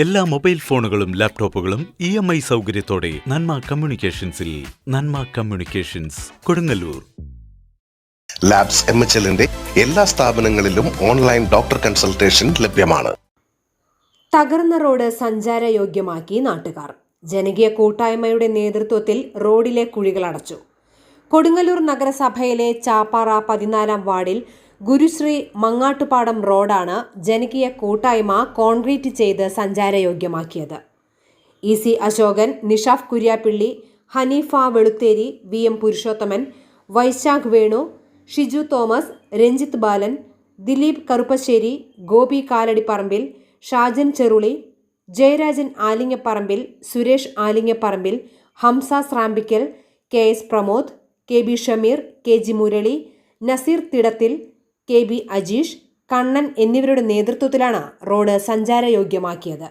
എല്ലാ മൊബൈൽ ഫോണുകളും ലാപ്ടോപ്പുകളും ഇ എം ഐ സൗകര്യത്തോടെ Nanma കമ്മ്യൂണിക്കേഷൻസിൽ Nanma communications Kodungallur. Labs M H എല്ലിന്റെ എല്ലാ സ്ഥാപനങ്ങളിലും ഓൺലൈൻ ഡോക്ടർ കൺസൾട്ടേഷൻ ലഭ്യമാണ്. തകർന്ന റോഡ് സഞ്ചാരയോഗ്യമാക്കി നാട്ടുകാർ. ജനകീയ കൂട്ടായ്മയുടെ നേതൃത്വത്തിൽ റോഡിലെ കുഴികൾ അടച്ചു. കൊടുങ്ങല്ലൂർ നഗരസഭയിലെ ചാപ്പാറ പതിനാലാം വാർഡിൽ ഗുരുശ്രീ മങ്ങാട്ടുപാടം റോഡാണ് ജനകീയ കൂട്ടായ്മ കോൺക്രീറ്റ് ചെയ്ത് സഞ്ചാരയോഗ്യമാക്കിയത്. E C Ashokan Nishaf Kuriappilly Haneefa Veluthery V M Purushothaman Vaishakh Venu Shiju Thomas Ranjith Balan Dileep Karuppassery Gopi Kaladiparambil Shajan Cheruli Jayarajan Alingaparambil Suresh Alingaparambil Hamsa Srambikkal K S Pramod K B Shameer K G Murali Naseer Thidathil K B Ajeesh Kannan എന്നിവരുടെ നേതൃത്വത്തിലാണ് road സഞ്ചാരയോഗ്യമാക്കിയത്.